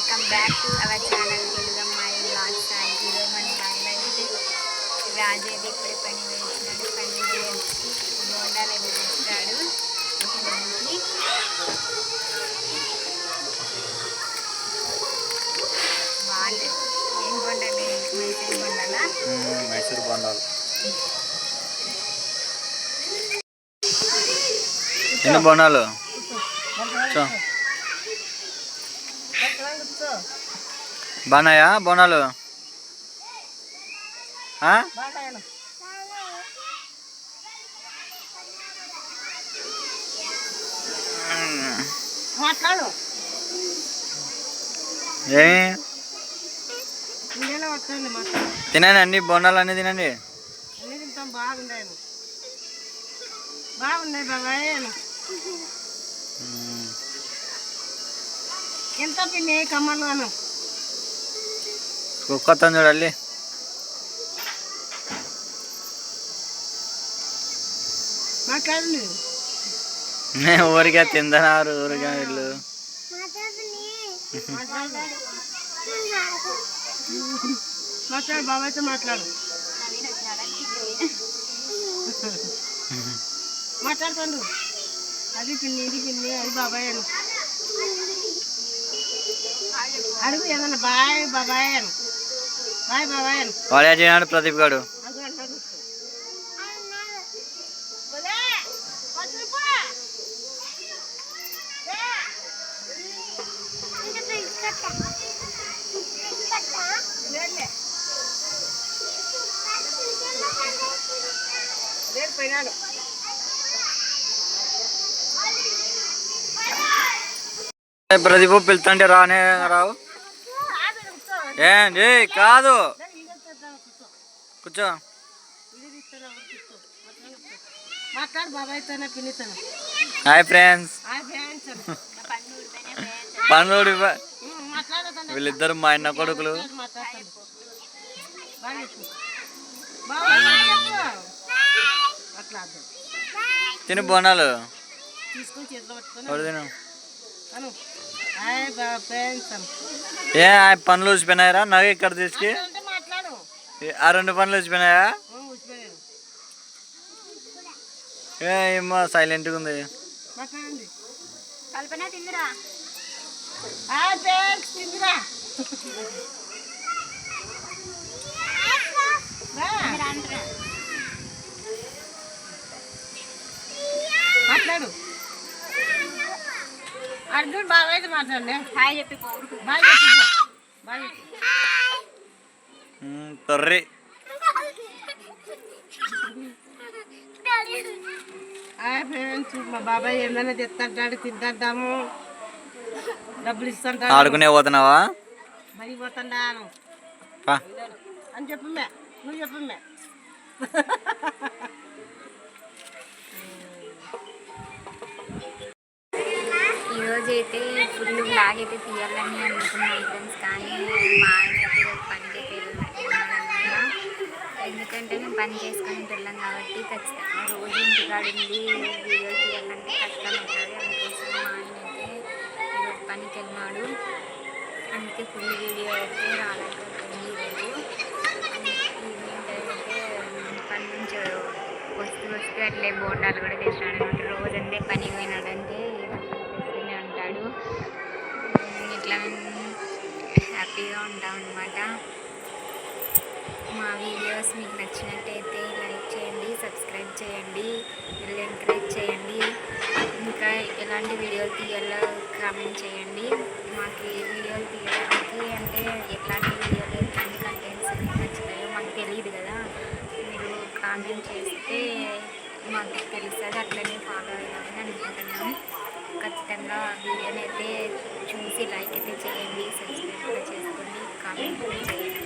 Welcome back to our channel. Telugu అమ్మాయి blogs and ఈరోజు మన బ్లాగ్లో అయితే రాజు అయితే ఇప్పుడే పని వేసినాడు పని వచ్చి బోండాలు అయితే ఇంటికి బాగుంది ఏం బొండాలి? మైసూర్ బొండాలా? మైసూర్ బొండాలు. ఎన్ని బొండాలు? చో. బాగున్నాయా. మాట్లాడు. ఏమి తినండి అన్ని బొండాలు అన్ని తినండి. బాగున్నాయి బాబాయ్. ఎంత పిండి కమ్మలు అను కుక్కతో చూడాలి మాట్లాడు ఊరికే తిందన్నారు ఊరికే వీళ్ళు. మాట్లాడు మాట్లాడు బాబాయ్తో మాట్లాడు. మాట్లాడుతాడు. అది పిన్ని ఇది పిన్ని అది బాబాయ్ అను అడుగు ఏదన్నా. బాయ్ బాబాయ్ అను. బాయ్ బాబాయ్ అను. వాడే చేయనాడు ప్రదీప్ లేదు పోయినాడు. ప్రదీప్ పిలుతుంటే రానే రావు. ఏంటి కాదు. కూర్చో. Hi friends. పనులు మాట్లాడతాను వీళ్ళిద్దరు మా అన్న కొడుకులు. తిని బోనాలు. తిను? ఏ ఆ పనులు ఊసిపోయినాయరా నగ ఇక్కడ తీసుకు. ఆ రెండు పనులు ఏ ఏమో సైలెంట్గా ఉంది. కల్పన తిందిరా హాయ్ ఫ్రెండ్స్ తిందిరా రా. మీరు అంటారా మాట్లాడు అర్జున్ బాగా అయితే మాట్లాడండి. హాయ్ చెప్పి చెప్పు తొర్రి. ఫ్రెండ్స్ మా బాబాయ్ తింటాము డబ్బులు ఇస్తుంటాడు. ఆడుకునే పోతున్నావా? మరి పోతుండాను. పా. అని చెప్పమే నువ్వు చెప్పమే రోజు అయితే ఫుల్ బ్లాగ్ అయితే తీయాలని అనుకున్నాను ఫ్రెండ్స్ కానీ మా ఆయన అయితే పనికి అయితే ఎందుకంటే మేము పని చేసుకొని వెళ్ళాం కాబట్టి ఖచ్చితంగా రోజు ఇంటికాడ ఉండి వీడియో తీయాలంటే కష్టం అవుతుంది అందుకోసం మా ఆయన అయితే ఈరోజు పనికి వెళ్ళినాడు. అందుకే ఫుల్ వీడియో అయితే రాలేకపోయింది ఈరోజు. ఈవినింగ్ అయితే పని నుంచి వస్తూ వస్తూ అట్లే బోండాలు కూడా తెచ్చినాడు. అనమాట పని పనికి హ్యాపీగా ఉంటాం అనమాట మా వీడియోస్ మీకు నచ్చినట్టయితే లైక్ చేయండి సబ్స్క్రైబ్ చేయండి వీళ్ళు ఎంకరేజ్ చేయండి. ఇంకా ఎలాంటి వీడియోలు తీయాలో కామెంట్ చేయండి. మాకు వీడియోలు తీయడానికి అంటే ఎట్లాంటి వీడియోలు ఎట్లాంటి కంటెంట్స్ నచ్చుతాయో మాకు తెలియదు కదా. మీరు కామెంట్ చేస్తే మాకు తెలుస్తుంది. అట్లనే ఫాలో అయ్యామని అనుకుంటున్నాము ఖచ్చితంగా వీడియోని అయితే చూసి లైక్ అయితే చేయండి. చేసుకోండి కామెంట్ కూడా చేయండి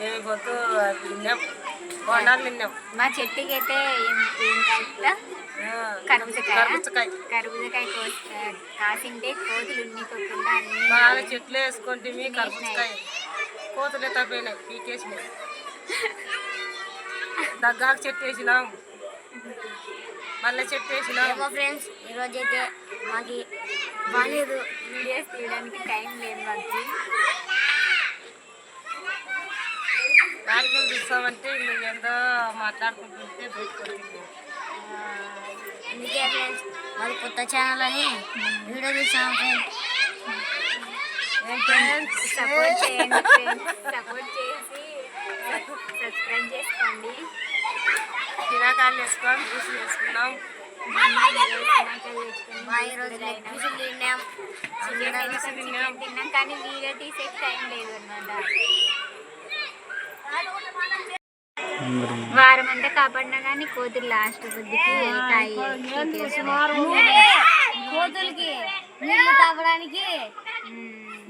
మేము పొద్దు తిన్నాం బొండాలు తిన్నాం మా చెట్టుకి అయితే కర్బూజకాయ. కర్బూజకాయ. కర్బూజకాయ కోసి కాసింటే కోతులు ఉన్నిపోకుండా బాగా చెట్లు వేసుకుంటే మీ కర్బూజకాయ. కోతులు తప్పినాయి పీకేసినాయి. దగ్గాకు చెట్టు వేసినాం. వేసినాం ఏమో ఫ్రెండ్స్ ఈరోజైతే మాకు బాగాలేదు వీడియోస్ తీయడానికి టైం లేదు మాకు. నాటకం చూస్తామంటే వీళ్ళు ఏందో మాట్లాడుకుంటుంటే వచ్చింది అందుకే ఫ్రెండ్స్ మాది కొత్త ఛానల్ అని వీడియో చూసాం ఫ్రెండ్స్ సపోర్ట్ చేయండి ఫ్రెండ్స్ సపోర్ట్ చేసి సబ్స్క్రైబ్ చేసుకోండి. వేసుకొని జ్యూస్ వేసుకున్నాం తిన్నాం. తిన్నాం. కానీ వీడియో తీసే టైం లేదు అన్నమాట. వారం అంతా కాపాడినా కానీ కోతులు లాస్ట్ కోతులకి నీళ్ళు తాగడానికి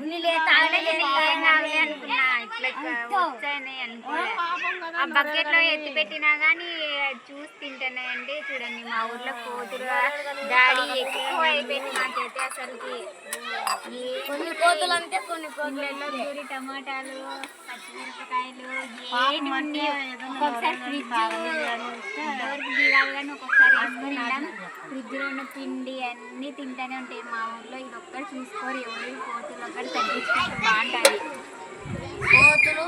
నీళ్ళు తాగడానికి ఏం కావాలి అనుకున్నా. వచ్చాయని ఆ బకెట్లో ఎత్తి పెట్టినా కానీ చూసి తింటున్నాయండి చూడండి మా ఊర్లో కోతులు దాడి ఎక్కువ అయిపోయింది నాకైతే అసలుకి. కొన్ని కోతులు అంటే కొన్ని కోతులలో దూరి టమాటాలు పచ్చిమిరపకాయలు ఏంటి ఒక్కొక్కసారి ఫ్రిడ్జ్ డోర్కి దిగాలి కానీ ఒక్కొక్కసారి ఫ్రిడ్జ్లో ఉన్న పిండి అన్నీ తింటానే ఉంటాయి. మా ఊర్లో ఇది ఒక్కటి చూసుకోరు. ఎవరు కోతులు ఒక్కటి తగ్గించుకుంటే బాగుంటుంది కోతులు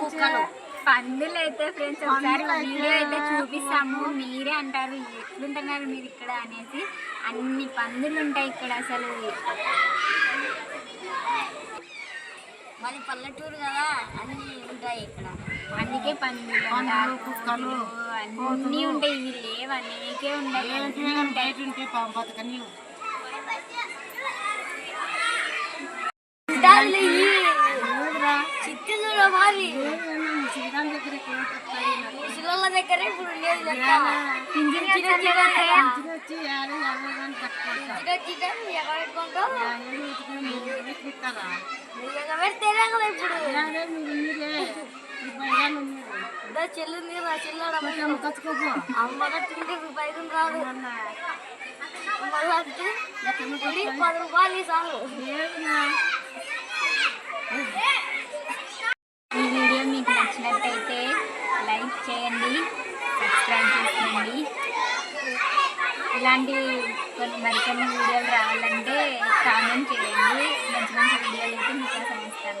కుక్కలు. పందులు అయితే ఫ్రెండ్స్ ఒకసారి వీడియో అయితే చూపిస్తాము. మీరే అంటారు ఎట్లుంటున్నారు మీరు ఇక్కడ? అనేసి. అన్ని పందులు ఉంటాయి ఇక్కడ అసలు. మాది పల్లెటూరు కదా అన్ని ఉంటాయి ఇక్కడ. అందుకే పందులు పందులు, కుక్కలు, అన్నీ ఉంటాయి. ఇవి లేవు అనేకే ఉంటాయి. శ్రీరామ్ దగ్గర ముసలోళ్ళ దగ్గర ఇప్పుడు లేదు ఇప్పుడు చెల్లుంది నా చెల్లెడ అమ్మ కట్టింటే రూపాయలు రాదు మళ్ళీ పది రూపాయలు చాలు ఇలాంటి కొన్ని మరికొన్ని వీడియోలు రావాలంటే కామెంట్ చేయండి. మంచి మంచి వీడియోలు అయితే మీకు సమస్య